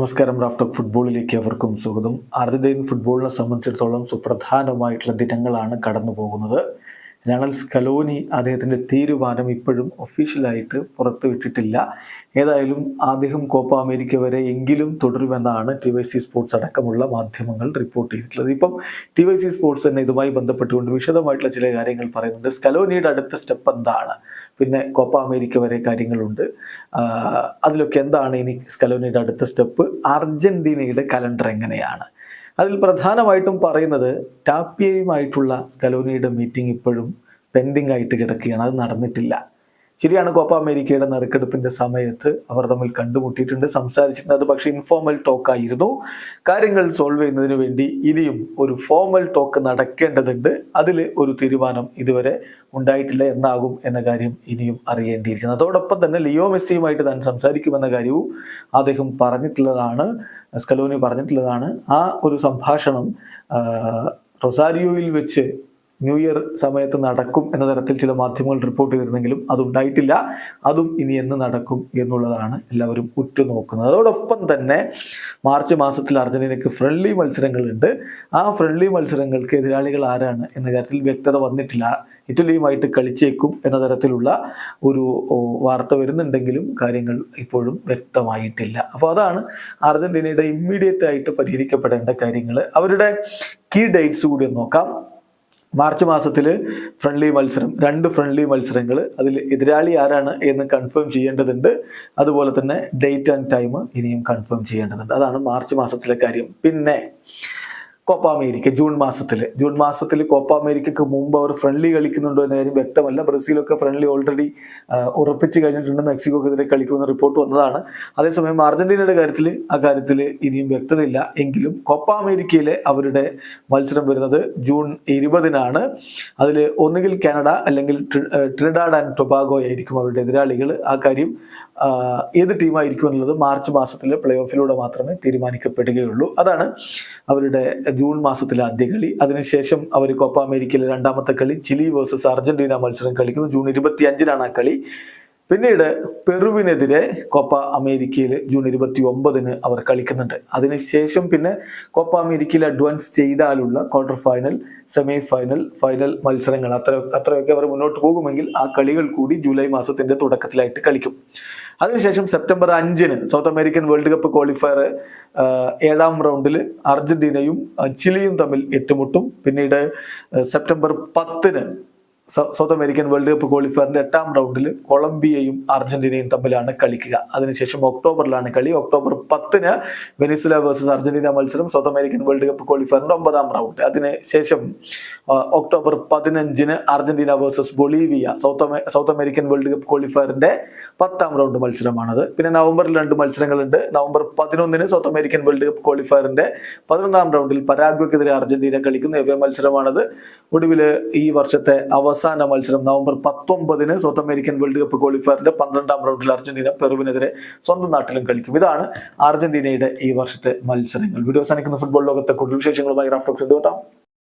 നമസ്കാരം റാഫ്റ്റോക്ക് ഫുട്ബോളിലേക്ക് അവർക്കും സ്വാഗതം. അർജന്റീൻ ഫുട്ബോളിനെ സംബന്ധിച്ചിടത്തോളം സുപ്രധാനമായിട്ടുള്ള ദിനങ്ങളാണ് കടന്നു പോകുന്നത് ലണൽ സ്കലോനി അദ്ദേഹത്തിന്റെ തീരുമാനം ഇപ്പോഴും ഒഫീഷ്യലായിട്ട് പുറത്തുവിട്ടിട്ടില്ല. ഏതായാലും അദ്ദേഹം കോപ്പ അമേരിക്ക വരെ എങ്കിലും തുടരുമെന്നാണ് ടി വൈ സി സ്പോർട്സ് അടക്കമുള്ള മാധ്യമങ്ങൾ റിപ്പോർട്ട് ചെയ്തിട്ടുള്ളത്. ഇപ്പം ടി വൈ സി സ്പോർട്സ് തന്നെ ഇതുമായി ബന്ധപ്പെട്ടുകൊണ്ട് വിശദമായിട്ടുള്ള ചില കാര്യങ്ങൾ പറയുന്നുണ്ട്. സ്കലോനിയുടെ അടുത്ത സ്റ്റെപ്പ് എന്താണ്? പിന്നെ കോപ്പ അമേരിക്ക വരെ കാര്യങ്ങളുണ്ട്. അതിലൊക്കെ എന്താണ് ഇനി സ്കലോനിയുടെ അടുത്ത സ്റ്റെപ്പ്? അർജന്റീനയുടെ കലണ്ടർ എങ്ങനെയാണ്? അതിൽ പ്രധാനമായിട്ടും പറയുന്നത് ടാപ്പിയയുമായിട്ടുള്ള സ്കലോനിയുടെ മീറ്റിംഗ് ഇപ്പോഴും പെൻഡിങ് ആയിട്ട് കിടക്കുകയാണ്. അത് നടന്നിട്ടില്ല. ശരിയാണ് കോപ്പ അമേരിക്കയുടെ നറുക്കെടുപ്പിന്റെ സമയത്ത് അവർ തമ്മിൽ കണ്ടുമുട്ടിയിട്ടുണ്ട്. സംസാരിച്ചിട്ടുണ്ട് അത് പക്ഷേ ഇൻഫോർമൽ ടോക്ക് ആയിരുന്നു. കാര്യങ്ങൾ സോൾവ് ചെയ്യുന്നതിന് വേണ്ടി ഇനിയും ഒരു ഫോർമൽ ടോക്ക് നടക്കേണ്ടതുണ്ട്. അതിൽ ഒരു തീരുമാനം ഇതുവരെ ഉണ്ടായിട്ടില്ല എന്നാകും എന്ന കാര്യം ഇനിയും അറിയേണ്ടിയിരിക്കുന്നു. അതോടൊപ്പം തന്നെ ലിയോ മെസ്സിയുമായിട്ട് താൻ സംസാരിക്കുമെന്ന കാര്യവും അദ്ദേഹം പറഞ്ഞിട്ടുള്ളതാണ് സ്കലോനി പറഞ്ഞിട്ടുള്ളതാണ്. ആ ഒരു സംഭാഷണം റൊസാരിയോയിൽ വെച്ച് ന്യൂ ഇയർ സമയത്ത് നടക്കും എന്ന തരത്തിൽ ചില മാധ്യമങ്ങൾ റിപ്പോർട്ട് ചെയ്തിരുന്നെങ്കിലും അതുണ്ടായിട്ടില്ല അതും ഇനി എന്ന് നടക്കും എന്നുള്ളതാണ് എല്ലാവരും ഉറ്റുനോക്കുന്നത്. അതോടൊപ്പം തന്നെ മാർച്ച് മാസത്തിൽ അർജന്റീനയ്ക്ക് ഫ്രണ്ട്ലി മത്സരങ്ങളുണ്ട്. ആ ഫ്രണ്ട്ലി മത്സരങ്ങൾക്ക് എതിരാളികൾ ആരാണ് എന്ന കാര്യത്തിൽ വ്യക്തത വന്നിട്ടില്ല. ഇറ്റലിയുമായിട്ട് കളിച്ചേക്കും എന്ന തരത്തിലുള്ള ഒരു വാർത്ത വരുന്നുണ്ടെങ്കിലും കാര്യങ്ങൾ ഇപ്പോഴും വ്യക്തമായിട്ടില്ല. അപ്പോൾ അതാണ് അർജന്റീനയുടെ ഇമ്മീഡിയറ്റ് ആയിട്ട് പരിഹരിക്കപ്പെടേണ്ട കാര്യങ്ങൾ അവരുടെ കീ ഡേറ്റ്സ് കൂടി നോക്കാം. മാർച്ച് മാസത്തിൽ ഫ്രണ്ട്ലി മത്സരം രണ്ട് ഫ്രണ്ട്ലി മത്സരങ്ങൾ അതിൽ എതിരാളി ആരാണ് എന്ന് കൺഫേം ചെയ്യേണ്ടതുണ്ട്. അതുപോലെ തന്നെ ഡേറ്റ് ആൻഡ് ടൈം ഇനിയും കൺഫേം ചെയ്യേണ്ടതുണ്ട്. അതാണ് മാർച്ച് മാസത്തിലെ കാര്യം. പിന്നെ കോപ്പ അമേരിക്ക ജൂൺ മാസത്തിൽ ജൂൺ മാസത്തിൽ കോപ്പ അമേരിക്കക്ക് മുമ്പ് അവർ ഫ്രണ്ട്ലി കളിക്കുന്നുണ്ടോ എന്ന കാര്യം വ്യക്തമല്ല. ബ്രസീലൊക്കെ ഫ്രണ്ട്ലി ഓൾറെഡി ഉറപ്പിച്ച് കഴിഞ്ഞിട്ടുണ്ട്. മെക്സിക്കോക്കെതിരെ കളിക്കുമെന്ന റിപ്പോർട്ട് വന്നതാണ്. അതേസമയം അർജന്റീനയുടെ കാര്യത്തിൽ ആ കാര്യത്തിൽ ഇനിയും വ്യക്തതയില്ല. എങ്കിലും കോപ്പ അമേരിക്കയിലെ അവരുടെ മത്സരം വരുന്നത് ജൂൺ ഇരുപതിനാണ്. അതിൽ ഒന്നുകിൽ കാനഡ അല്ലെങ്കിൽ ട്രിഡാഡ് ആൻഡ് ടൊബാഗോ ആയിരിക്കും അവരുടെ എതിരാളികൾ ആ കാര്യം ഏത് ടീമായിരിക്കും എന്നുള്ളത് മാർച്ച് മാസത്തിലെ പ്ലേ ഓഫിലൂടെ മാത്രമേ തീരുമാനിക്കപ്പെടുകയുള്ളൂ. അതാണ് അവരുടെ ജൂൺ മാസത്തിലെ ആദ്യ കളി. അതിനുശേഷം അവർ കോപ്പ അമേരിക്കയിലെ രണ്ടാമത്തെ കളി ചിലി വേഴ്സസ് അർജന്റീന മത്സരം കളിക്കുന്നു. ജൂൺ ഇരുപത്തി അഞ്ചിനാണ് ആ കളി. പിന്നീട് പെറുവിനെതിരെ കോപ്പ അമേരിക്കയിൽ ജൂൺ ഇരുപത്തി ഒമ്പതിന് അവർ കളിക്കുന്നുണ്ട്. അതിനുശേഷം പിന്നെ കോപ്പ അമേരിക്കയിൽ advance ചെയ്താലുള്ള quarter final semi final final മത്സരങ്ങൾ അത്ര അത്രയൊക്കെ അവർ മുന്നോട്ട് പോകുമെങ്കിൽ ആ കളികൾ കൂടി ജൂലൈ മാസത്തിന്റെ തുടക്കത്തിലായിട്ട് കളിക്കും. അതിനുശേഷം സെപ്റ്റംബർ അഞ്ചിന് South American World Cup qualifier ഏഴാം റൗണ്ടിൽ അർജന്റീനയും ചിലിയും തമ്മിൽ ഏറ്റുമുട്ടും. പിന്നീട് സെപ്റ്റംബർ പത്തിന് സൗത്ത് അമേരിക്കൻ വേൾഡ് കപ്പ് ക്വാളിഫയറിന്റെ എട്ടാം റൗണ്ടിൽ കൊളംബിയയും അർജന്റീനയും തമ്മിലാണ് കളിക്കുക. അതിനുശേഷം ഒക്ടോബറിലാണ് കളി. ഒക്ടോബർ പത്തിന് വെനിസുല വേഴ്സസ് അർജന്റീന മത്സരം സൗത്ത് അമേരിക്കൻ വേൾഡ് കപ്പ് ക്വാളിഫയറിന്റെ ഒമ്പതാം റൗണ്ട്. അതിനുശേഷം ഒക്ടോബർ പതിനഞ്ചിന് Argentina versus Bolivia South South American World Cup ക്വാളിഫയറിന്റെ പത്താം റൗണ്ട് മത്സരമാണത്. പിന്നെ നവംബറിൽ രണ്ട് മത്സരങ്ങളുണ്ട്. നവംബർ പതിനൊന്നിന് സൗത്ത് അമേരിക്കൻ വേൾഡ് കപ്പ് ക്വാളിഫയറിന്റെ പതിനൊന്നാം റൗണ്ടിൽ പരാഗ്വയ്ക്കെതിരെ അർജന്റീന കളിക്കുന്ന എവേ മത്സരമാണത്. ഒടുവിൽ ഈ വർഷത്തെ അവസാന മത്സരം നവംബർ പത്തൊമ്പതിന് സൗത്ത് അമേരിക്കൻ വേൾഡ് കപ്പ് ക്വാളിഫയറിന്റെ പന്ത്രണ്ടാം റൗണ്ടിൽ അർജന്റീന പെറുവിനെതിരെ സ്വന്തം നാട്ടിലും കളിക്കും. ഇതാണ് അർജന്റീനയുടെ ഈ വർഷത്തെ മത്സരങ്ങൾ. വീഡിയോ അവസാനിക്കുന്ന. ഫുട്ബോൾ ലോകത്തെ കൂടുതൽ വിശേഷങ്ങളുമായി റാഫ്റ്റോക്സ് എടുത്താം